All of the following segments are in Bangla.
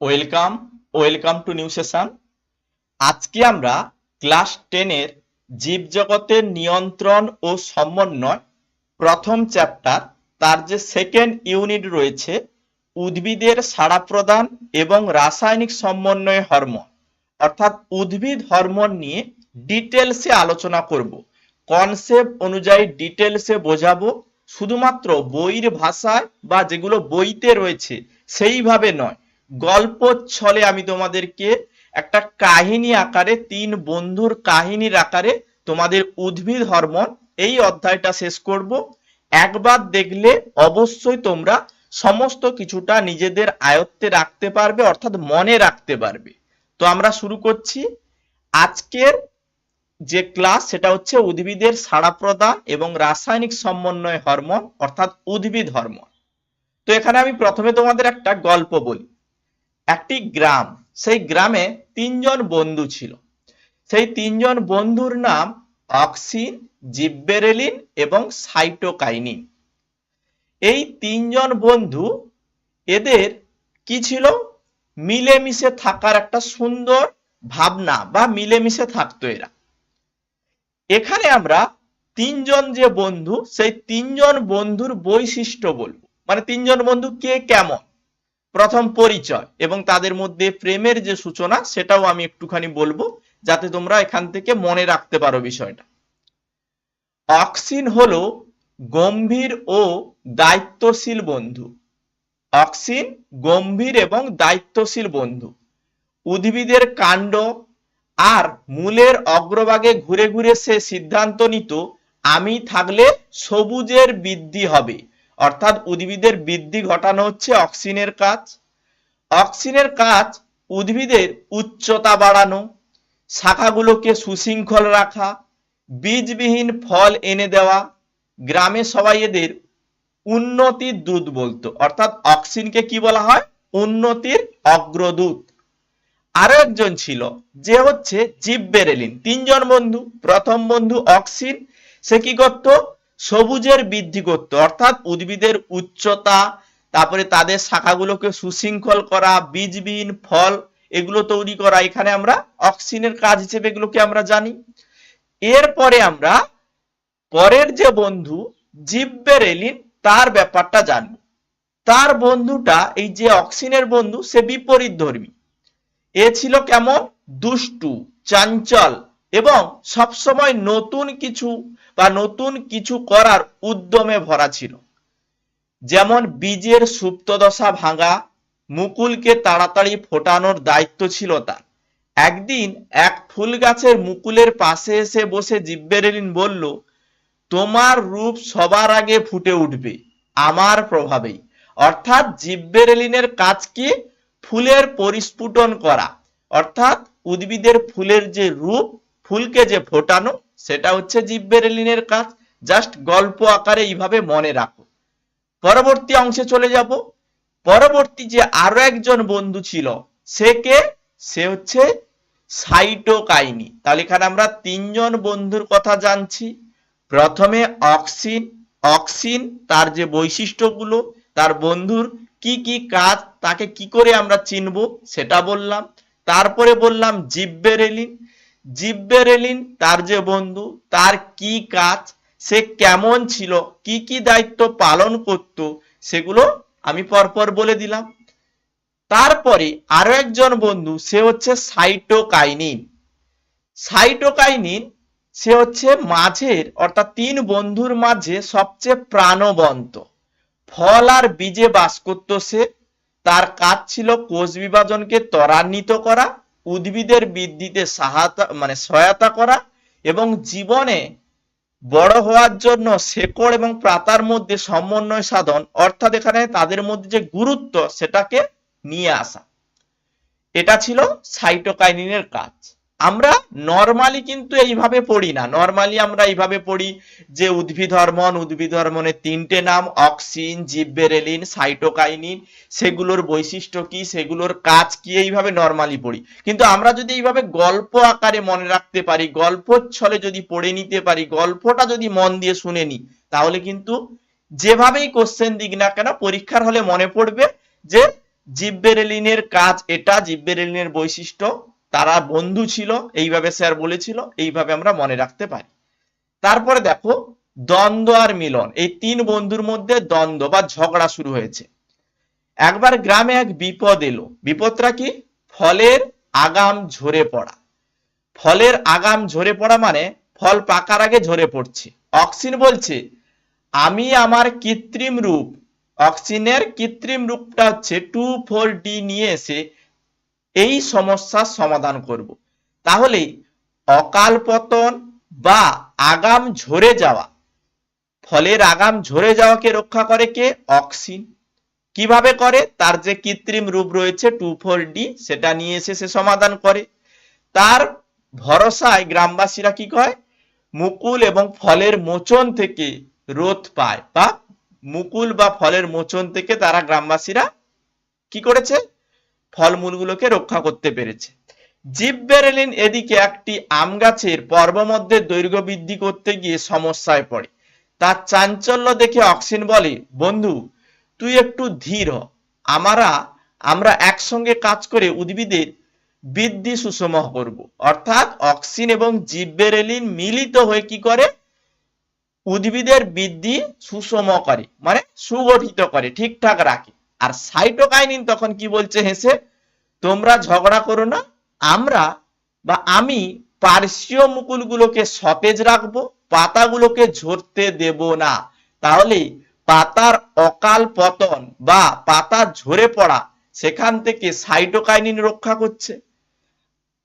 Welcome welcome to new session আজকে আমরা ক্লাস টেনের জীবজগতের নিয়ন্ত্রণ ও সমন্বয় প্রথম চ্যাপ্টার তার যে সেকেন্ড ইউনিট রয়েছে, উদ্ভিদের সাড়া প্রদান এবং রাসায়নিক সমন্বয় হরমোন অর্থাৎ উদ্ভিদ হরমোন নিয়ে ডিটেলসে আলোচনা করব। কনসেপ্ট অনুযায়ী ডিটেলসে বোঝাবো, শুধুমাত্র বইয়ের ভাষায় বা যেগুলো বইতে রয়েছে, সেইভাবে নয়। গল্প ছলে আমি তোমাদেরকে একটা কাহিনী আকারে, তিন বন্ধুর কাহিনীর আকারে তোমাদের উদ্ভিদ হরমোন এই অধ্যায়টা শেষ করব। একবার দেখলে অবশ্যই তোমরা সমস্ত কিছুটা নিজেদের আয়ত্তে রাখতে পারবে, অর্থাৎ মনে রাখতে পারবে। তো আমরা শুরু করছি। আজকের যে ক্লাস, সেটা হচ্ছে উদ্ভিদের সাড়া প্রদান এবং রাসায়নিক সমন্বয় হরমোন, অর্থাৎ উদ্ভিদ হরমোন। তো এখানে আমি প্রথমে তোমাদের একটা গল্প বলি। একটি গ্রাম। সেই গ্রামে তিনজন বন্ধু ছিল। সেই তিনজন বন্ধুর নাম অক্সিন, জিব্বেরেলিন এবং সাইটোকাইনিন। এই তিনজন বন্ধু এদের কি ছিল? মিলেমিশে থাকার একটা সুন্দর ভাবনা বা মিলেমিশে থাকতো এরা। এখানে আমরা তিনজন যে বন্ধু, সেই তিনজন বন্ধুর বৈশিষ্ট্য বলব। মানে তিনজন বন্ধু কে কেমন? প্রথম পরিচয় এবং তাদের মধ্যে প্রেমের যে সূচনা, সেটাও আমি একটুখানি বলব, যাতে তোমরা এখান থেকে মনে রাখতে পারো বিষয়টা। অক্সিন হলো গম্ভীর ও দায়িত্বশীল বন্ধু। অক্সিন গম্ভীর এবং দায়িত্বশীল বন্ধু। উদ্ভিদের কাণ্ড আর মূলের অগ্রভাগে ঘুরে ঘুরে সে সিদ্ধান্ত নিত, আমি থাকলে সবুজের বৃদ্ধি হবে। অর্থাৎ উদ্ভিদের বৃদ্ধি ঘটানো হচ্ছে অক্সিনের কাজ। অক্সিনের কাজ উদ্ভিদের উচ্চতা বাড়ানো, শাখাগুলোকে সুশৃঙ্খল রাখা, বীজবিহীন ফল এনে দেওয়া, গ্রামে সবাই এদের উন্নতির দূত বলতো। অর্থাৎ অক্সিনকে কি বলা হয়? উন্নতির অগ্রদূত। আরও একজন ছিল, যে হচ্ছে জিব্বেরেলিন। তিনজন বন্ধু। প্রথম বন্ধু অক্সিন সে কি করত? সবুজের বৃদ্ধি করত। অর্থাৎ উদ্ভিদের উচ্চতা, তারপরে তাদের শাখাগুলোকে সুশৃঙ্খল করা, বীজবিহীন ফল এগুলো তৈরি করা, এখানে আমরা অক্সিনের কাজ হিসেবে এগুলোকে আমরা জানি। এরপরে আমরা পরের যে বন্ধু জিব্বেরেলিন তার ব্যাপারটা জানব। তার বন্ধুটা, এই যে অক্সিনের বন্ধু, সে বিপরীত ধর্মী এ ছিল কেমন? দুষ্টু, চাঞ্চল এবং সবসময় নতুন কিছু বা নতুন কিছু করার উদ্যমে ভরা ছিল। যেমন বীজের সুপ্তদশা ভাঙা, মুকুলকে তাড়াতাড়ি ফোটানোর দায়িত্ব ছিল তার। একদিন এক ফুল গাছের মুকুলের পাশে এসে বসে জিব্বেরেলিন বলল, তোমার রূপ সবার আগে ফুটে উঠবে, আমার প্রভাবেই। অর্থাৎ জিব্বেরেলিনের কাজ কি? ফুলের পরিস্ফুটন করা। অর্থাৎ উদ্ভিদের ফুলের যে রূপ ফুলকে যে ফোটানো, সেটা হচ্ছে জিব্বেরেলিনের কাজ। জাস্ট গল্প আকারে এইভাবে মনে রাখো। পরবর্তী অংশে চলে যাব। পরবর্তী যে আরও একজন বন্ধু ছিল, সে কে? সে হচ্ছে সাইটোকাইনি। তাহলে এখানে আমরা তিনজন বন্ধুর কথা জানছি। প্রথমে অক্সিন। অক্সিন তার যে বৈশিষ্ট্যগুলো, তার বন্ধুর কি কি কাজ, তাকে কি করে আমরা চিনব, সেটা বললাম। তারপরে বললাম জিব্বেরেলিন। জিব্বেরেলিন তার যে বন্ধু, তার কি কাজ, সে কেমন ছিল, কি কি দায়িত্ব পালন করত, সেগুলো আমি পরপর বলে দিলাম। তারপরে আরও একজন বন্ধু, সে হচ্ছে সাইটোকাইনিন। সাইটোকাইনিন, সে হচ্ছে মাঝের, অর্থাৎ তিন বন্ধুর মাঝে সবচেয়ে প্রাণবন্ত। ফল আর বীজে বাস করত সে, তার কাজ ছিল কোষ বিভাজনকে ত্বরান্বিত করা উদ্ভিদের বৃদ্ধিতে সহায়তা মানে সহায়তা করা এবং জীবনে বড় হওয়ার জন্য শেকড় এবং প্রাতার মধ্যে সমন্বয় সাধন, অর্থাৎ এখানে তাদের মধ্যে যে গুরুত্ব, সেটাকে নিয়ে আসা। এটা ছিল সাইটোকাইনিনের কাজ। আমরা নরমালি কিন্তু এইভাবে পড়ি না। নরমালি আমরা এইভাবে পড়ি যে উদ্ভিদ হরমোন, উদ্ভিদ হরমোনের তিনটে নাম, অক্সিন, জিব্বেরেলিন, সাইটোকাইনিন, সেগুলোর বৈশিষ্ট্য কি, সেগুলোর কাজ কি, এইভাবে নরমালি পড়ি। কিন্তু আমরা যদি এইভাবে গল্প আকারে মনে রাখতে পারি গল্প ছলে যদি পড়ে নিতে পারি, গল্পটা যদি মন দিয়ে শুনে নিই, তাহলে কিন্তু যেভাবেই কোশ্চেন দিক না কেন, পরীক্ষার হলে মনে পড়বে যে জিব্বেরেলিনের কাজ এটা, জিব্বেরেলিনের বৈশিষ্ট্য তারা বন্ধু ছিল, এইভাবে স্যার বলেছিল, এইভাবে আমরা মনে রাখতে পারি। তারপরে দেখো, দ্বন্দ্ব আর মিলন, এই তিন বন্ধুর মধ্যে দ্বন্দ্ব বা ঝগড়া শুরু হয়েছে। একবার গ্রামে এক বিপদ এলো। বিপদটা কি? ফলের আগাম ঝরে পড়া। ফলের আগাম ঝরে পড়া মানে ফল পাকার আগে ঝরে পড়ছে। অক্সিন বলছে, আমি আমার কৃত্রিম রূপ। অক্সিনের কৃত্রিম রূপটা হচ্ছে টু ফোর ডি নিয়ে এসে এই সমস্যার সমাধান করব। তাহলে অকাল পতন বা আগাম ঝরে যাওয়া, ফলের আগাম ঝরে যাওয়াকে রক্ষা করে কে? অক্সিন। কীভাবে করে? তার যে কৃত্রিম রূপ রয়েছে টু ফোর ডি, সেটা নিয়ে এসে সে সমাধান করে। তার ভরসায় গ্রামবাসীরা কি কয় মুকুল এবং ফলের মোচন থেকে রোধ পায় বা মুকুল বা ফলের মোচন থেকে তারা গ্রামবাসীরা কি করেছে? ফলমূলগুলোকে রক্ষা করতে পেরেছে। জিববেরেলিন এদিকে একটি আম গাছের পর্বমধ্যে দৈর্ঘ্য বৃদ্ধি করতে গিয়ে সমস্যায় পড়ে। তার চাঞ্চল্য দেখে অক্সিন বলে, বন্ধু, তুই একটু ধীর হ। আমরা আমরা একসঙ্গে কাজ করে উদ্ভিদের বৃদ্ধি সুষম করব। অর্থাৎ অক্সিন এবং জিববেরেলিন মিলিত হয়ে কি করে? উদ্ভিদের বৃদ্ধি সুষম করে মানে সুগঠিত করে, ঠিকঠাক রাখে। আর সাইটোকাইনিন তখন কি বলছে হেসে? তোমরা ঝগড়া করো না, আমরা বা আমি পার্শ্বীয় মুকুলগুলোকে সতেজ রাখব, পাতাগুলোকে ঝরতে দেব না। তাহলে পাতার অকাল পতন বা পাতা ঝরে পড়া সেখান থেকে সাইটোকাইনিন রক্ষা করছে।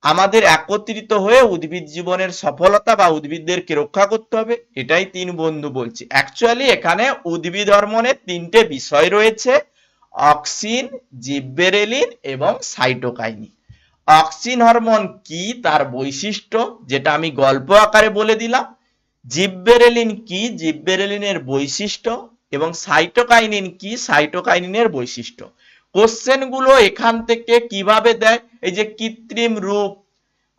আমাদের একত্রিত হয়ে উদ্ভিদ জীবনের সফলতা বা উদ্ভিদদেরকে রক্ষা করতে হবে, এটাই তিন বন্ধু বলছি। অ্যাকচুয়ালি এখানে উদ্ভিদ হরমোনের তিনটে বিষয় রয়েছে। অক্সিন, জিব্বেরেলিন এবং সাইটোকাইনিন। অক্সিন হরমোন কি তার বৈশিষ্ট্য, যেটা আমি গল্প আকারে বলে দিলাম। জিব্বেরেলিন কি জিব্বেরেলিনের বৈশিষ্ট্য এবং সাইটোকাইনিন কি সাইটোকাইনিনের বৈশিষ্ট্য? কোশ্চেনগুলো এখান থেকে কীভাবে দেয়? এই যে কৃত্রিম রূপ,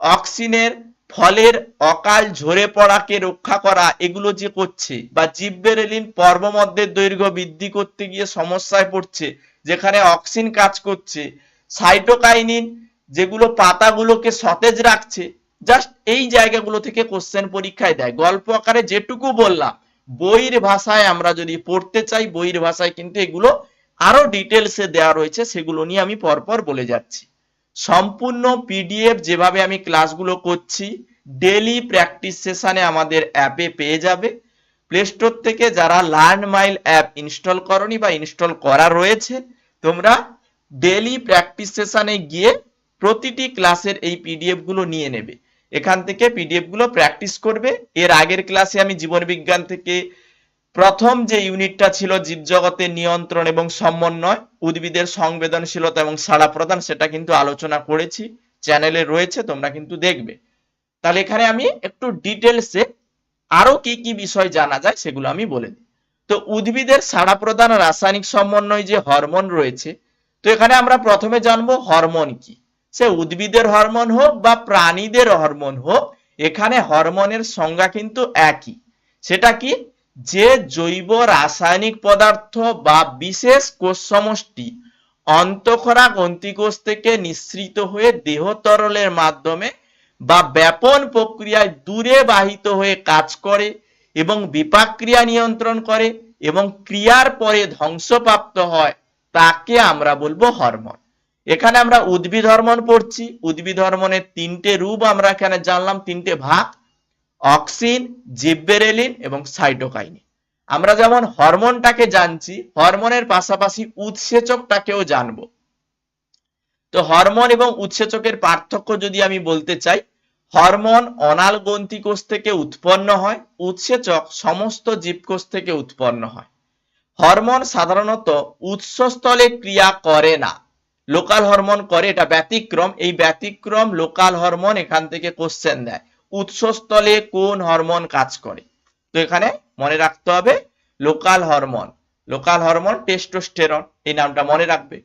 অক্সিনের ফলের অকাল ঝরে পড়াকে রক্ষা করা, এগুলো যে করছে, বা জিব্বেরেলিন পর্বমধ্যের দৈর্ঘ্য বৃদ্ধি করতে গিয়ে সমস্যায় পড়ছে, যেখানে অক্সিন কাজ করছে, সাইটোকাইনিন যেগুলো পাতাগুলোকে সতেজ রাখছে জাস্ট এই জায়গাগুলো থেকে কোশ্চেন পরীক্ষায় দেয়। গল্প আকারে যেটুকু বললাম, বইয়ের ভাষায় আমরা যদি পড়তে চাই, বইয়ের ভাষায় কিন্তু এগুলো আরও ডিটেলসে দেওয়া রয়েছে, সেগুলো নিয়ে আমি পরপর বলে যাচ্ছি। সম্পূর্ণ পিডিএফ যেভাবে আমি ক্লাসগুলো করছি ডেলি প্র্যাকটিস সেশনে আমাদের অ্যাপে পেয়ে যাবে। প্লে স্টোর থেকে যারা লার্ন মাইল অ্যাপ ইনস্টল করনি বা ইনস্টল করা রয়েছে, তোমরা ডেলি প্র্যাকটিস সেশনে গিয়ে প্রতিটি ক্লাসের এই পিডিএফগুলো নিয়ে নেবে। এখান থেকে পিডিএফগুলো প্র্যাকটিস করবে। এর আগের ক্লাসে আমি জীবন বিজ্ঞান থেকে প্রথম যে ইউনিটটা ছিল জীবজগতের নিয়ন্ত্রণ এবং সমন্বয়, উদ্ভিদের সংবেদনশীলতা এবং সাড়া প্রদান, সেটা কিন্তু আলোচনা করেছি, চ্যানেলে রয়েছে, তোমরা কিন্তু দেখবে। তাহলে এখানে আমি একটু ডিটেলসে আরও কি কি বিষয় জানা যায়, সেগুলো আমি বলে দিই। তো উদ্ভিদের সাড়া প্রদান রাসায়নিক সমন্বয় যে হরমোন রয়েছে, তো এখানে আমরা প্রথমে জানব হরমোন কি। সে উদ্ভিদের হরমোন হোক বা প্রাণীদের হরমোন হোক, এখানে হরমোনের সংজ্ঞা কিন্তু একই। সেটা কি? যে জৈব রাসায়নিক পদার্থ বা বিশেষ কোষ সমষ্টি অন্তঃক্ষরা গ্রন্থিকোষ থেকে নিঃসৃত হয়ে দেহ তরলের মাধ্যমে বা ব্যাপন প্রক্রিয়ায় দূরে বাহিত হয়ে কাজ করে এবং বিপাক ক্রিয়া নিয়ন্ত্রণ করে এবং ক্রিয়ার পরে ধ্বংসপ্রাপ্ত হয়, তাকে আমরা বলব হরমোন। এখানে আমরা উদ্ভিদ হরমোন পড়ছি। উদ্ভিদ হরমোনের তিনটে রূপ আমরা এখানে জানলাম, তিনটে ভাগ। অক্সিন, জিব্বেরেলিন এবং সাইটোকাইনিন। আমরা যেমন হরমোনটাকে জানছি, হরমোনের পাশাপাশি উৎসেচকটাকেও জানব। তো হরমোন এবং উৎসেচকের পার্থক্য যদি আমি বলতে চাই, হরমোন অনাল গ্রন্থি কোষ থেকে উৎপন্ন হয়, উৎসেচক সমস্ত জীবকোষ থেকে উৎপন্ন হয়। হরমোন সাধারণত উৎসস্থলে ক্রিয়া করে না। লোকাল হরমোন করে, এটা ব্যতিক্রম। এই ব্যতিক্রম লোকাল হরমোন এখান থেকে কোশ্চেন দেয়। উৎসস্থলে কোন হরমোন কাজ করে? তো এখানে মনে রাখতে হবে local hormone. Local hormone testosterone, এই নামটা মনে রাখবে।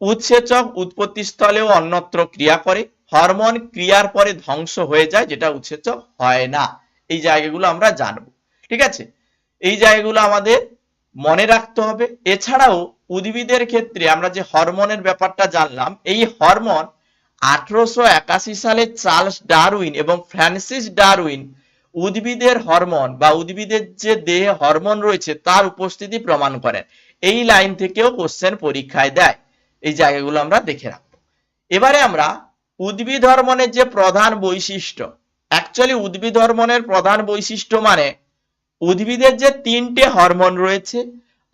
উৎসেচক উৎপত্তি স্থলেও অন্যত্র ক্রিয়া করে। হরমোন ক্রিয়ার পরে ধ্বংস হয়ে যায়, যেটা উৎসেচক হয় না। এই জায়গাগুলো আমরা জানব। ঠিক আছে? এই জায়গাগুলো আমাদের মনে রাখতে হবে। এছাড়াও উদ্ভিদের ক্ষেত্রে আমরা যে হরমোনের ব্যাপারটা জানলাম, এই হরমোন আঠারোশো একাশি সালে চার্লস ডারউইন এবং ফ্রান্সিস ডারউইন উদ্ভিদের হরমোন বা উদ্ভিদের যে দেহে হরমোন রয়েছে তার উপস্থিতি প্রমাণ করেন। এই লাইন থেকেও কোশ্চেন পরীক্ষায় দেয়। এই জায়গাগুলো আমরা দেখে রাখব। এবারে আমরা উদ্ভিদ হরমোনের যে প্রধান বৈশিষ্ট্য অ্যাকচুয়ালি উদ্ভিদ হরমোনের প্রধান বৈশিষ্ট্য মানে উদ্ভিদের যে তিনটে হরমোন রয়েছে,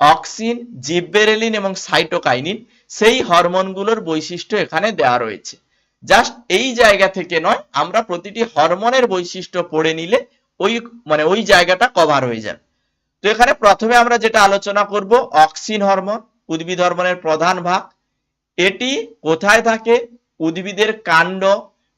অক্সিন, জিব্বেরেলিন এবং সাইটোকাইনিন, সেই হরমোনগুলোর বৈশিষ্ট্য এখানে দেওয়া রয়েছে। জাস্ট এই জায়গা থেকে নয়, আমরা প্রতিটি হরমোনের বৈশিষ্ট্য পড়ে নিলে ওই মানে ওই জায়গাটা কভার হয়ে যাবে তো এখানে প্রথমে আমরা যেটা আলোচনা করব, অক্সিন হরমোন, উদ্ভিদ হরমোনের প্রধান ভাগ। এটি কোথায় থাকে? উদ্ভিদের কাণ্ড,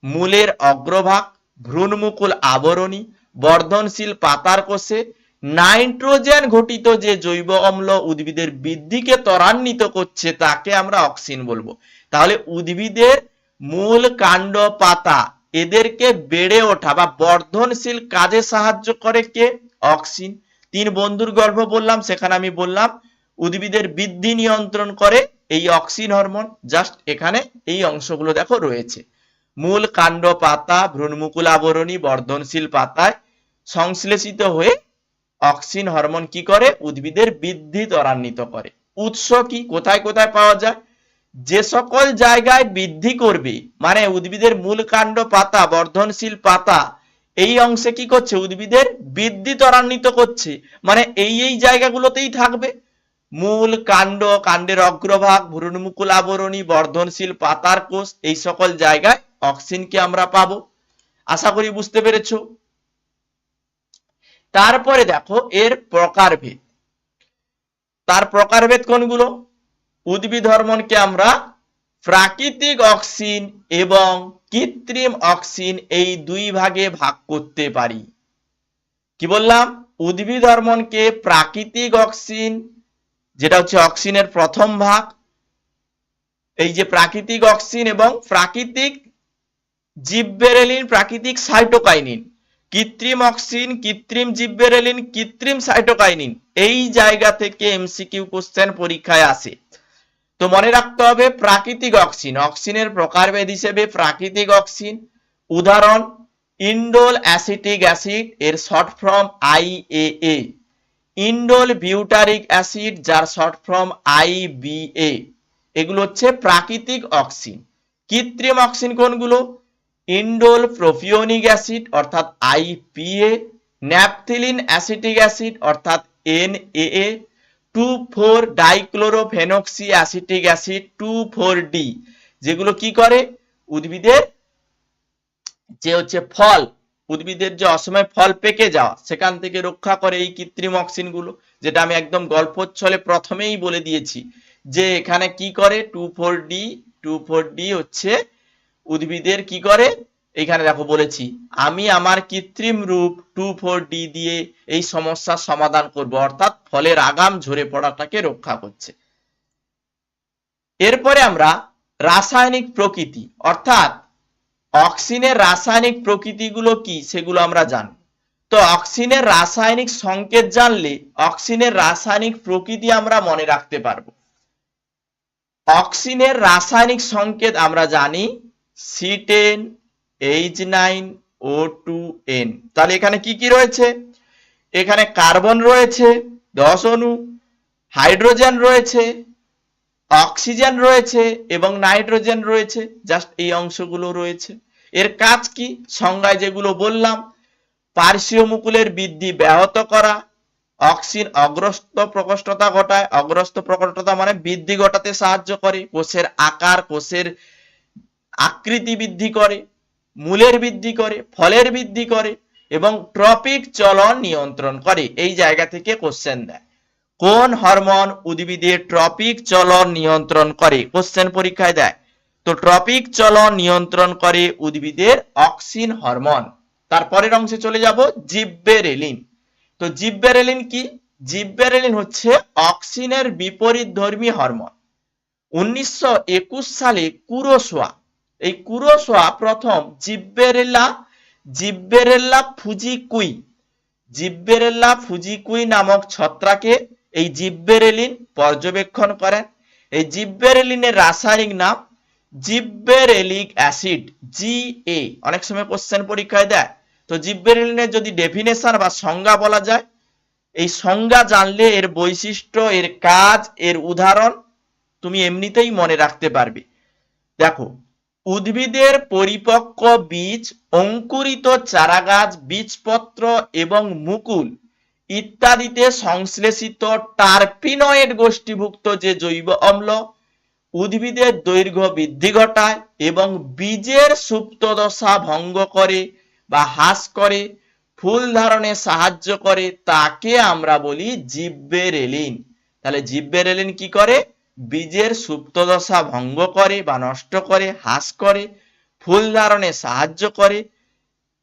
মূলের অগ্রভাগ, ভ্রূণমুকুল আবরণী, বর্ধনশীল পাতার কোষে, নাইট্রোজেন ঘটিত যে জৈব অম্ল উদ্ভিদের বৃদ্ধিকে ত্বরান্বিত করছে, তাকে আমরা অক্সিন বলব। তাহলে উদ্ভিদের মূল কাণ্ড পাতা। এদেরকে বেড়ে ওঠা বা বর্ধনশীল কাজে সাহায্য করে কে? অক্সিন। তিন বন্ধুর গর্ভ বললাম, সেখানে আমি বললাম, উদ্ভিদের বৃদ্ধি নিয়ন্ত্রণ করে এই অক্সিন হরমোন। জাস্ট এখানে এই অংশগুলো দেখো রয়েছে। মূল কাণ্ড পাতা, ভ্রূণমুকুল আবরণী, বর্ধনশীল পাতায় সংশ্লেষিত হয়ে অক্সিন হরমোন কি করে? উদ্ভিদের বৃদ্ধি ত্বরান্বিত করে। উৎস কি? কোথায় কোথায় পাওয়া যায়? যে সকল জায়গায় বৃদ্ধি করবে মানে উদ্ভিদের মূল কাণ্ড পাতা, বর্ধনশীল পাতা, এই অংশে কি করছে? উদ্ভিদের বৃদ্ধি ত্বরান্বিত করছে মানে এই এই জায়গাগুলোতেই থাকবে। মূল কাণ্ড, কাণ্ডের অগ্রভাগ, ভ্রূণমুকুল আবরণী, বর্ধনশীল পাতার কোষ, এই সকল জায়গায় অক্সিনকে আমরা পাবো। আশা করি বুঝতে পেরেছ? তারপরে দেখো, এর প্রকারভেদ। তার প্রকারভেদ কোনগুলো? উদ্ভিদ হরমোনকে আমরা প্রাকৃতিক অক্সিন এবং কৃত্রিম অক্সিন এই দুই ভাগে ভাগ করতে পারি। কি বললাম? উদ্ভিদ হরমোনকে প্রাকৃতিক অক্সিন, যেটা হচ্ছে অক্সিনের প্রথম ভাগ, এই যে প্রাকৃতিক অক্সিন এবং প্রাকৃতিক জিববেরেলিন প্রাকৃতিক সাইটোকাইনিন। কৃত্রিম অক্সিন, কৃত্রিম জিববেরেলিন কৃত্রিম সাইটোকাইনিন, এই জায়গা থেকে এমসিকিউ কোশ্চেন পরীক্ষায় আসে। তো মনে রাখতে হবে, প্রাকৃতিক অক্সিন, অক্সিনের প্রকারভেদ হিসেবে প্রাকৃতিক অক্সিন। উদাহরণ, ইন্ডোল অ্যাসিটিক অ্যাসিড, এর short form IAA indole butyric acid, যার শর্ট ফর্ম আইবিএ এগুলো হচ্ছে প্রাকৃতিক অক্সিন। কৃত্রিম অক্সিন কোনগুলো? ইন্ডোল প্রোপিওনিক অ্যাসিড, অর্থাৎ আইপিএ ন্যাপথিলিন অ্যাসিটিক অ্যাসিড, অর্থাৎ NAA two four dichlorophenoxy acetic acid two four D যেগুলো কি করে? উদ্ভিদের যে হচ্ছে ফল, উদ্ভিদের যে অসময় ফল পেকে যাওয়া, সেখান থেকে রক্ষা করে এই কৃত্রিম অক্সিনগুলো যেটা আমি একদম গল্পচ্ছলে প্রথমেই বলে দিয়েছি, যে এখানে কি করে? Two four D two four D হচ্ছে উদ্ভিদের কি করে? এখানে দেখো বলেছি, আমি আমার কৃত্রিম রূপ টু ফোর ডি দিয়ে এই সমস্যার সমাধান করব। অর্থাৎ ফলের আগাম ঝরে পড়াটাকে রক্ষা করছে। এরপরে আমরা রাসায়নিক প্রকৃতি, অর্থাৎ অক্সিনের রাসায়নিক প্রকৃতিগুলো কি সেগুলো আমরা জানি তো অক্সিনের রাসায়নিক সংকেত জানলে অক্সিনের রাসায়নিক প্রকৃতি আমরা মনে রাখতে পারব। অক্সিনের রাসায়নিক সংকেত আমরা জানি C ten H nine O two N তাহলে এখানে কি কি রয়েছে? এখানে কার্বন রয়েছে দশ অণু হাইড্রোজেন রয়েছে, অক্সিজেন রয়েছে এবং নাইট্রোজেন রয়েছে জাস্ট এই অংশগুলো রয়েছে। এর কাজ কি? সংজ্ঞায় যেগুলো বললাম, পার্শ্বীয় মুকুলের বৃদ্ধি ব্যাহত করা অক্সিন অগ্রস্ত প্রকষ্টতা ঘটায় অগ্রস্ত প্রকষ্টতা মানে বৃদ্ধি ঘটাতে সাহায্য করে, কোষের আকার, কোষের আকৃতি বৃদ্ধি করে, মূলের বৃদ্ধি করে, ফলের বৃদ্ধি করে এবং ট্রপিক চলন নিয়ন্ত্রণ করে। এই জায়গা থেকে কোশ্চেন দেয়। কোন হরমোন উদ্ভিদের ট্রপিক চলন নিয়ন্ত্রণ করে? কোশ্চেন পরীক্ষায় দেয়। তো ট্রপিক চলন নিয়ন্ত্রণ করে উদ্ভিদের অক্সিন হরমোন। তারপরের অংশে চলে যাব, জিব্বেরেলিন। তো জিব্বেরেলিন কি? জিব্বেরেলিন হচ্ছে অক্সিনের বিপরীত ধর্মী হরমোন। উনিশশো একুশ সালে কুরোসোয়া, এই কুরোসোয়া প্রথম জিব্বেরেল্লা জিব্বেরেল্লা ফুজিকুই। জিব্বেরেল্লা ফুজিকুই নামক ছত্রাকে এই জিব্বেরেলিন পর্যবেক্ষণ করেন। এই জিব্বেরেলিনের রাসায়নিক নাম জিব্বেরেলিক অ্যাসিড জিএ অনেক সময় কোশ্চেন পরীক্ষায় দেয়। তো জিব্বেরেলিনের যদি ডেফিনেশন বা সংজ্ঞা বলা যায়, এই সংজ্ঞা জানলে এর বৈশিষ্ট্য, এর কাজ, এর উদাহরণ তুমি এমনিতেই মনে রাখতে পারবে। দেখো উদ্ভিদের পরিপক্ক বীজ, অঙ্কুরিত চারাগাছ, বীজপত্র এবং মুকুল ইত্যাদিতে সংশ্লেষিত টার্পিনয়েড গোষ্ঠীভুক্ত যে জৈব অম্ল উদ্ভিদের দৈর্ঘ্য বৃদ্ধি ঘটায় এবং বীজের সুপ্তদশা ভঙ্গ করে বা হ্রাস করে, ফুল ধারণে সাহায্য করে, তাকে আমরা বলি জিব্বেরেলিন। তাহলে জিব্বেরেলিন কি করে? বীজের সুপ্তদশা ভঙ্গ করে বা নষ্ট করে হ্রাস করে, ফুল ধারণে সাহায্য করে,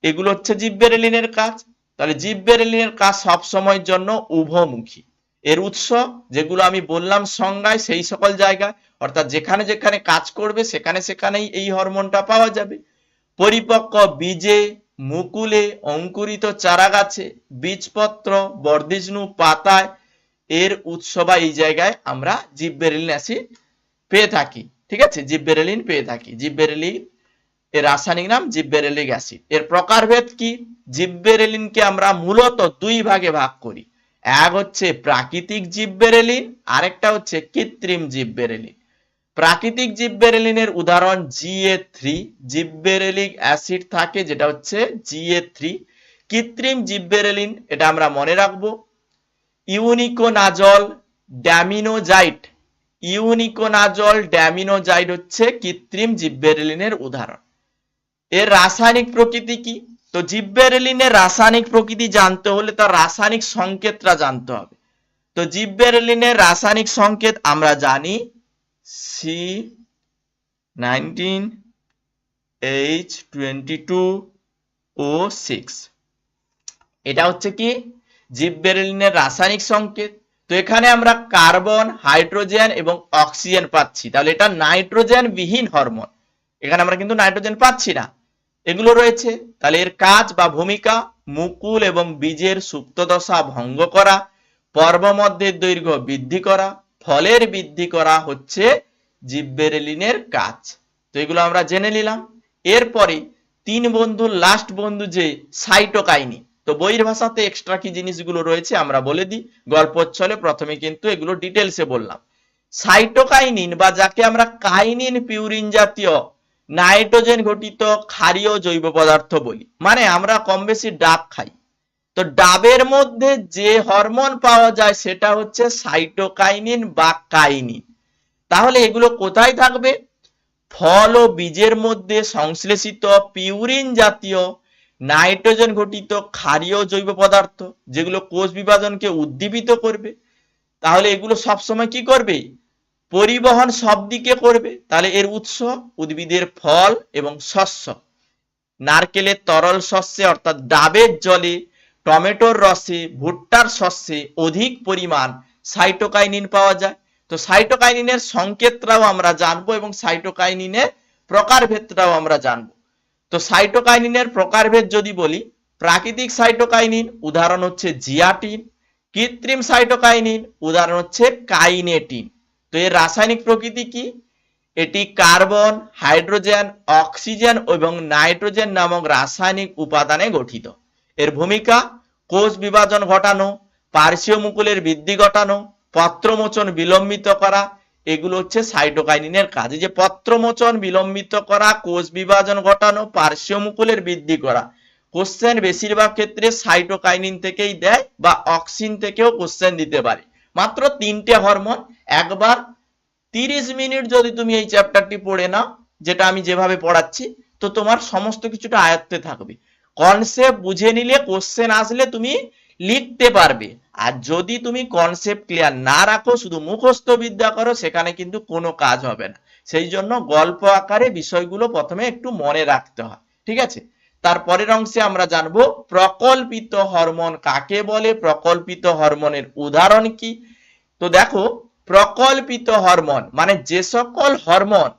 এগুলো হচ্ছে জিব্বেরেলিনের কাজ। তাহলে জিব্বেরেলিনের কাজ সব সময়ের জন্য উভমুখী। এর উৎস যেগুলো আমি বললাম সংজ্ঞায়, সেই সকল জায়গায়, অর্থাৎ যেখানে যেখানে কাজ করবে, সেখানে সেখানেই এই হরমোনটা পাওয়া যাবে। পরিপক্ক বীজে মুকুলে অঙ্কুরিত চারা গাছে বীজপত্র, বর্ধিষ্ণু পাতায় এর উৎস বা এই জায়গায় আমরা জিব্বেরেলিন অ্যাসিড পেয়ে থাকি, ঠিক আছে? জিব্বেরেলিন পেয়ে থাকি। জিব্বেরেলিন এর রাসায়নিক নাম জিব্বেরেলিক অ্যাসিড। এর প্রকারভেদ কি? জিব্বেরেলিনকে আমরা মূলত দুই ভাগে ভাগ করি। এক হচ্ছে প্রাকৃতিক জিব্বেরেলিন আরেকটা হচ্ছে কৃত্রিম জিব্বেরেলিন প্রাকৃতিক জিব্বেরেলিনের উদাহরণ জিএ থ্রি জিব্বেরেলিক অ্যাসিড থাকে যেটা হচ্ছে জিএ থ্রি কৃত্রিম জিব্বেরেলিন এটা আমরা মনে রাখব ইউনিকোনাজল ড্যামিনোজাইট। ইউনিকোনাজল ড্যামিনোজাইট হচ্ছে কৃত্রিম জিব্বেরেলিনের উদাহরণ। এর রাসায়নিক প্রকৃতি কি? তো জিব্বেরেলিনের রাসায়নিক প্রকৃতি জানতে হলে তার রাসায়নিক সংকেতটা জানতে হবে। তো জিব্বেরেলিনের রাসায়নিক সংকেত আমরা জানি C nineteen H twenty two O six. এটা হচ্ছে কি? জিব্বেরেলিনের রাসায়নিক সংকেত। তো এখানে আমরা কার্বন, হাইড্রোজেন এবং অক্সিজেন পাচ্ছি। তাহলে এটা নাইট্রোজেন বিহীন হরমোন। এখানে আমরা কিন্তু নাইট্রোজেন পাচ্ছি না। এগুলো রয়েছে। তাহলে এর কাজ বা ভূমিকা মুকুল এবং বীজের সুপ্তদশা ভঙ্গ করা, পর্বমধ্যের দৈর্ঘ্য বৃদ্ধি করা, ফলের বৃদ্ধি করা হচ্ছে জিব্বেরেলিনের কাজ। তো এগুলো আমরা জেনে নিলাম। এরপরে তিন বন্ধুর লাস্ট বন্ধু যে সাইটোকাইনি তো বইয়ের ভাষাতে এক্সট্রা কি জিনিসগুলো রয়েছে আমরা বলে দিই। গল্পচ্ছলে প্রথমে কিন্তু এগুলো ডিটেলসে বললাম। সাইটোকাইনিন বা যাকে আমরা কাইনিন পিউরিন জাতীয় নাইট্রোজেন ঘটিত ক্ষারীয় জৈব পদার্থ বলি। মানে আমরা কম বেশি ডাব খাই। তো ডাবের মধ্যে যে হরমোন পাওয়া যায় সেটা হচ্ছে সাইটোকাইনিন বা কাইনিন। তাহলে এগুলো কোথায় থাকবে? ফল ও বীজের মধ্যে সংশ্লেষিত পিউরিন জাতীয় নাইট্রোজেন ঘটিত ক্ষারীয় জৈব পদার্থ যেগুলো কোষ বিভাজনকে উদ্দীপিত করবে, তাহলে এগুলো সবসময় কি করবে? পরিবহন সব দিকে করবে, তাহলে এর উৎস উদ্ভিদের ফল এবং শস্য। নারকেলের তরল শস্যে অর্থাৎ ডাবের জলে টমেটোর রসে ভুট্টার শস্যে অধিক পরিমাণ সাইটোকাইনিন পাওয়া যায়। তো সাইটোকাইনিনের সংকেতটাও আমরা জানব এবং সাইটোকাইনিনের প্রকারভেদটাও আমরা জানব। তো সাইটোকাইনিনের প্রকারভেদ যদি বলি, প্রাকৃতিক সাইটোকাইনিন, উদাহরণ হচ্ছে জিয়াটিন, কৃত্রিম সাইটোকাইনিন, উদাহরণ হচ্ছে কাইনেটিন। তো এর রাসায়নিক প্রকৃতি কি? এটি কার্বন, হাইড্রোজেন, অক্সিজেন এবং নাইট্রোজেন নামক রাসায়নিক উপাদানে গঠিত। এর ভূমিকা? কোষ বিভাজন ঘটানো, পার্শ্বীয় মুকুলের বৃদ্ধি ঘটানো, পত্রমোচন বিলম্বিত করা এগুলো হচ্ছে সাইটোকাইনিনের কাজ। যে পত্রমোচন, বিলম্বিত করা, কোষ বিভাজন ঘটানো, পার্শ্বীয় মুকুলের বৃদ্ধি করা। কোশ্চেন বেশিরভাগ ক্ষেত্রে সাইটোকাইনিন থেকেই দেয় বা অক্সিন থেকেও কোশ্চেন দিতে পারে। মাত্র তিনটে হরমোন একবার তিরিশ মিনিট যদি তুমি এই চ্যাপ্টারটি পড়ে নাও, যেটা আমি যেভাবে পড়াচ্ছি, তো তোমার সমস্ত কিছুটা আয়ত্তে থাকবে। কনসেপ্ট বুঝে নিলে কোশ্চেন আসলে তুমি লিখতে পারবে। আর যদি তুমি কনসেপ্ট ক্লিয়ার না রাখো, শুধু মুখস্থ বিদ্যা করো, সেখানে কিন্তু কোনো কাজ হবে না। সেই জন্য গল্প আকারে বিষয়গুলো প্রথমে একটু মনে রাখতে হয়, ঠিক আছে? তারপরের অংশে আমরা জানব, প্রকল্পিত হরমোন কাকে বলে? প্রকল্পিত হরমোনের উদাহরণ কি? তো দেখো, প্রকল্পিত হরমোন মানে যে সকল হরমোন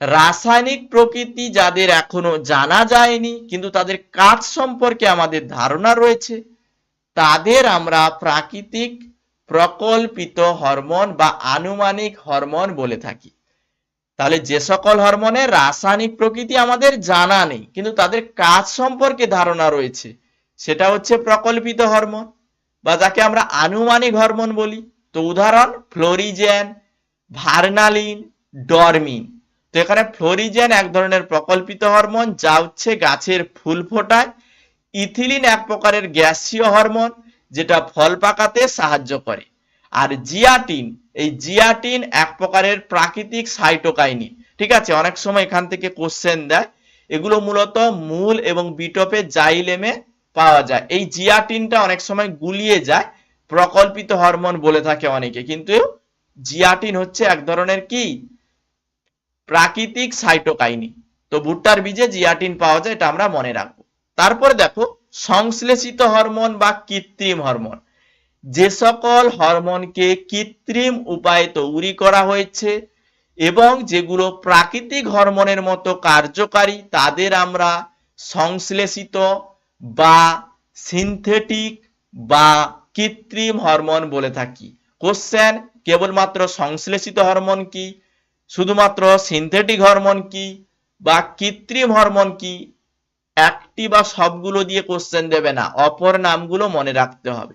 রাসায়নিক প্রকৃতি যাদের এখনও জানা যায়নি, কিন্তু তাদের কাজ সম্পর্কে আমাদের ধারণা রয়েছে। তাদের আমরা প্রাকৃতিক প্রকল্পিত হরমোন বা আনুমানিক হরমোন বলে থাকি। তাহলে যে সকল হরমোনের রাসায়নিক প্রকৃতি আমাদের জানা নেই, কিন্তু তাদের কাজ সম্পর্কে ধারণা রয়েছে। সেটা হচ্ছে প্রকল্পিত হরমোন বা যাকে আমরা আনুমানিক হরমোন বলি। তো উদাহরণ, ফ্লোরিজেন, ভার্নালিন, ডরমিন। তো এখানে ফ্লোরিজেন এক ধরনের প্রকল্পিত হরমোন, যা হচ্ছে গাছের ফুল ফোটায় ইথিলিন এক প্রকারের গ্যাসীয় হরমোন, যেটা ফল পাকাতে সাহায্য করে। আর জিয়াটিন, এই জিয়াটিন এক প্রকারের প্রাকৃতিক সাইটোকাইনিন। ঠিক আছে? অনেক সময় এখান থেকে কোশ্চেন দেয়। এগুলো মূলত মূল এবং বিটপে জাইলেমে পাওয়া যায়। এই জিয়াটিনটা অনেক সময় গুলিয়ে যায়। প্রকল্পিত হরমোন বলে থাকে অনেকে। কিন্তু জিয়াটিন হচ্ছে এক ধরনের কি? প্রাকৃতিক সাইটোকাইনিন। তো ভুট্টার বীজে জিয়াটিন পাওয়া যায়, এটা আমরা মনে রাখব। তারপরে দেখো, সংশ্লেষিত হরমোন বা কৃত্রিম হরমোন। যে সকল হরমোনকে কৃত্রিম উপায়ে তৈরি করা হয়েছে এবং যেগুলো প্রাকৃতিক হরমোনের মতো কার্যকারী, তাদের আমরা সংশ্লেষিত বা সিনথেটিক বা কৃত্রিম হরমোন বলে থাকি। কোশ্চেন কেবলমাত্র সংশ্লেষিত হরমোন কি? শুধুমাত্র সিনথেটিক হরমোন কি বা কৃত্রিম হরমোন কি? একটি বা সবগুলো দিয়ে কোশ্চেন দেবে না, অপর নামগুলো মনে রাখতে হবে।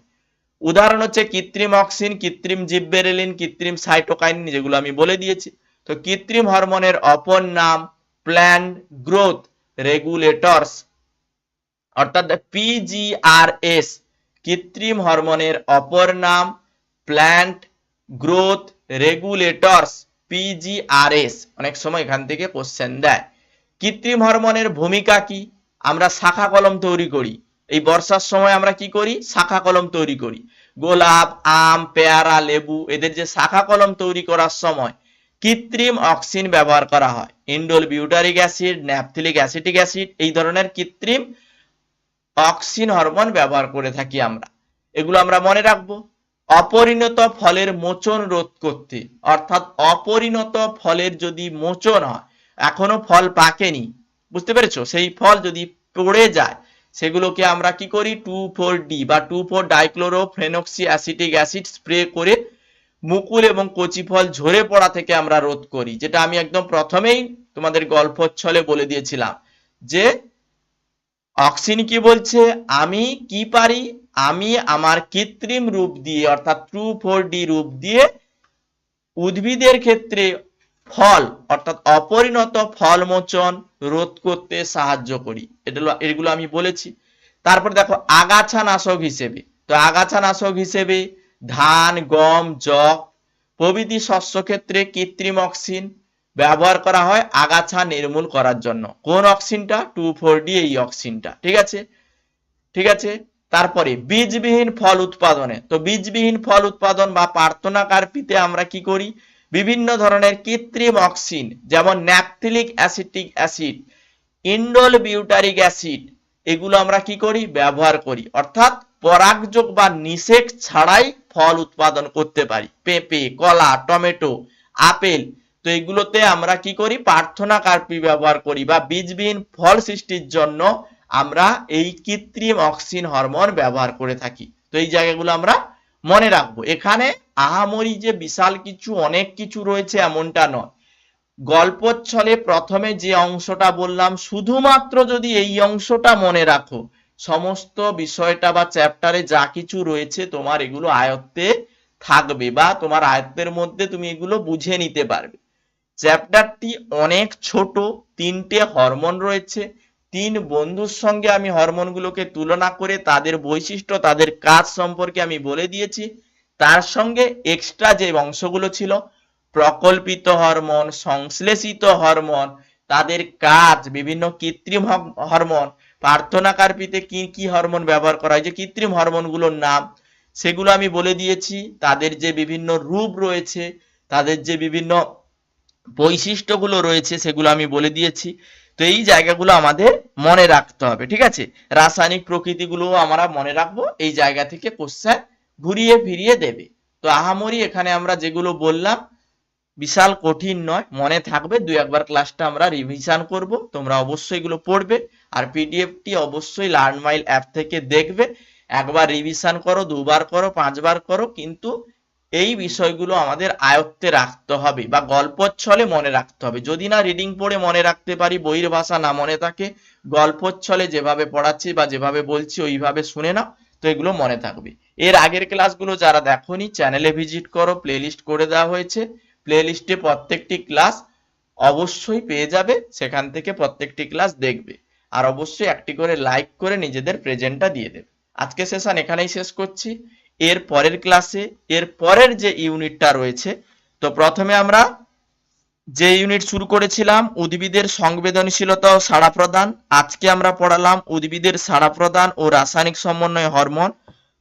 উদাহরণ হচ্ছে কৃত্রিম অক্সিন, কৃত্রিম জিব্বেরেলিন, কৃত্রিম সাইটোকাইন যেগুলো আমি বলে দিয়েছি। তো কৃত্রিম হরমোনের অপর নাম প্ল্যান্ট গ্রোথ রেগুলেটরস, অর্থাৎ পিজিআরএস কৃত্রিম হরমোনের অপর নাম প্ল্যান্ট গ্রোথ রেগুলেটরস পিজিআরএস অনেক সময় এখান থেকে কোশ্চেন দেয়। কৃত্রিম হরমোনের ভূমিকা কি? আমরা শাখা কলম তৈরি করি। এই বর্ষার সময় আমরা কি করি? শাখা কলম তৈরি করি। গোলাপ, আম, পেয়ারা, লেবু, এদের যে শাখা কলম তৈরি করার সময় কৃত্রিম অক্সিন ব্যবহার করা হয়। Indole butyric acid, naphthylic acetic acid, এই ধরনের কৃত্রিম অক্সিন হরমোন ব্যবহার করে থাকি আমরা। এগুলো আমরা মনে রাখব। অপরিণত ফলের মোচন রোধ করতে। অর্থাৎ অপরিণত ফলের যদি মোচন হয়, এখনও ফল পাকেনি বুঝতে পেরেছ? সেই ফল যদি পড়ে যায়, সেগুলোকে আমরা কি করি? টু ফোর ডি বা two four dichloro phenoxy acetic acid spray করে মুকুল এবং কচি ফল ঝরে পড়া থেকে আমরা রোধ করি। যেটা আমি একদম প্রথমেই তোমাদের গল্পচ্ছলে বলে দিয়েছিলাম যে, অক্সিন কি বলছে? আমি কি পারি? আমি আমার কৃত্রিম রূপ দিয়ে, অর্থাৎ টু ফোর ডি রূপ দিয়ে উদ্ভিদের ক্ষেত্রে ফল, অর্থাৎ অপরিণত ফল মোচন রোধ করতে সাহায্য করি। এটা এগুলো আমি বলেছি। তারপর দেখো আগাছা নাশক হিসেবে। তো আগাছা নাশক হিসেবে ধান, গম যব প্রভৃতি শস্য ক্ষেত্রে কৃত্রিম অক্সিন ব্যবহার করা হয় আগাছা নির্মূল করার জন্য। কোন অক্সিনটা? টু ফোর ডি এই অক্সিনটা। ঠিক আছে? ঠিক আছে? তারপরে বীজবিহীন ফল উৎপাদনে। তো বীজবিহীন ফল উৎপাদন বা প্রার্থনা কার্পিতে আমরা কি করি? বিভিন্ন ধরনের কৃত্রিম অক্সিন, যেমন naphthylic acetic acid, indole butyric acid, এগুলো আমরা কি করি? ব্যবহার করি। অর্থাৎ পরাগযোগ বা নিষেক ছাড়াই ফল উৎপাদন করতে পারি। পেঁপে, কলা, টমেটো, আপেল, তো এগুলোতে আমরা কি করি? প্রার্থনা কার্পি ব্যবহার করি বা বীজবিহীন ফল সৃষ্টির জন্য আমরা এই কৃত্রিম অক্সিন হরমোন ব্যবহার করে থাকি। তো এই জায়গাগুলো আমরা মনে রাখব, এখানে আহামরি যে বিশাল কিছু, অনেক কিছু রয়েছে এমনটা নয়। গল্পচ্ছলে প্রথমে যে অংশটা বললাম, শুধুমাত্র যদি এই অংশটা মনে রাখো, সমস্ত বিষয়টা বা চ্যাপ্টারে যা কিছু রয়েছে তোমার এগুলো আয়ত্তে থাকবে বা তোমার আয়ত্তের মধ্যে তুমি এগুলো বুঝে নিতে পারবে। চ্যাপ্টারটি অনেক ছোট, তিনটে হরমোন রয়েছে তিন বন্ধুর সঙ্গে আমি হরমোনগুলোকে তুলনা করে তাদের বৈশিষ্ট্য, তাদের কাজ সম্পর্কে আমি বলে দিয়েছি। তার সঙ্গে এক্সট্রা যে অংশগুলো ছিল, প্রকল্পিত হরমোন, সংশ্লেষিত হরমোন, তাদের কাজ, বিভিন্ন কৃত্রিম হরমোন, প্রার্থনা কার্পিতে কি কি হরমোন ব্যবহার করা হয়, যে কৃত্রিম হরমোনগুলোর নাম, সেগুলো আমি বলে দিয়েছি। তাদের যে বিভিন্ন রূপ রয়েছে, তাদের যে বিভিন্ন বৈশিষ্ট্যগুলো রয়েছে, সেগুলো আমি বলে দিয়েছি। তো এই জায়গাগুলো আমাদের মনে রাখতে হবে, ঠিক আছে? রাসায়নিক প্রকৃতিগুলো আমরা মনে রাখব, এই জায়গা থেকে কোশ্চেন ঘুরিয়ে ফিরিয়ে দেবে। তো আহামরি এখানে আমরা যেগুলো বললাম, বিশাল কঠিন নয়, মনে থাকবে দুই একবার ক্লাসটা আমরা রিভিশন করব, তোমরা অবশ্যই এগুলো পড়বে, আর পিডিএফটি অবশ্যই লার্ন মাইল অ্যাপ থেকে দেখবে। একবার রিভিশন করো, দুবার করো, পাঁচবার করো, কিন্তু এই বিষয়গুলো আমাদের আয়ত্তে রাখতে হবে বা গল্পচ্ছলে মনে রাখতে হবে। যদি না রিডিং পড়ে মনে রাখতে পারি, বইয়ের ভাষা না মনে থাকে, গল্পচ্ছলে যেভাবে পড়াচ্ছি বা যেভাবে বলছি ওইভাবে শুনে নাও, তো এগুলো মনে থাকবে। এর আগের ক্লাসগুলো যারা দেখোনি, চ্যানেলে ভিজিট করো প্লেলিস্ট করে দেওয়া হয়েছে। প্লেলিস্টে প্রত্যেকটি ক্লাস অবশ্যই পেয়ে যাবে, সেখান থেকে প্রত্যেকটি ক্লাস দেখবে। আর অবশ্যই একটি করে লাইক করে নিজেদের প্রেজেন্টটা দিয়ে দেবে। আজকে সেশন এখানেই শেষ করছি। এর পরের ক্লাসে এর পরের যে ইউনিটটা রয়েছে, তো প্রথমে আমরা যে ইউনিট শুরু করেছিলাম, উদ্ভিদের সংবেদনশীলতা ও সাড়া প্রদান। আজকে আমরা পড়ালাম উদ্ভিদের সাড়া প্রদান ও রাসায়নিক সমন্বয় হরমোন।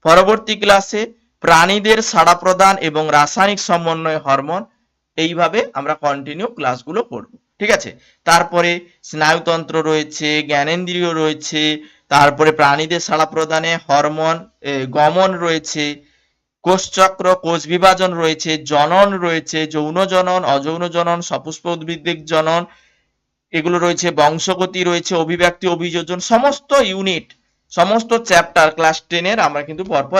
পরবর্তী ক্লাসে প্রাণীদের সাড়া প্রদান এবং রাসায়নিক সমন্বয় হরমোন। এইভাবে আমরা কন্টিনিউ ক্লাসগুলো করব ঠিক আছে? তারপরে স্নায়ুতন্ত্র রয়েছে, জ্ঞানেন্দ্রিয় রয়েছে তারপরে প্রাণীদের সাড়া প্রদানে হরমোন গমন রয়েছে, কোষচক্র, কোষ বিভাজন রয়েছে, জনন রয়েছে, যৌন জনন, অযৌন জনন, সপুষ্প উদ্ভিদিক জনন, এগুলো রয়েছে, বংশগতি রয়েছে, অভিব্যক্তি, অভিযোজন, সমস্ত ইউনিট, সমস্ত চ্যাপ্টার, ক্লাস টেনের আমরা কিন্তু পরপর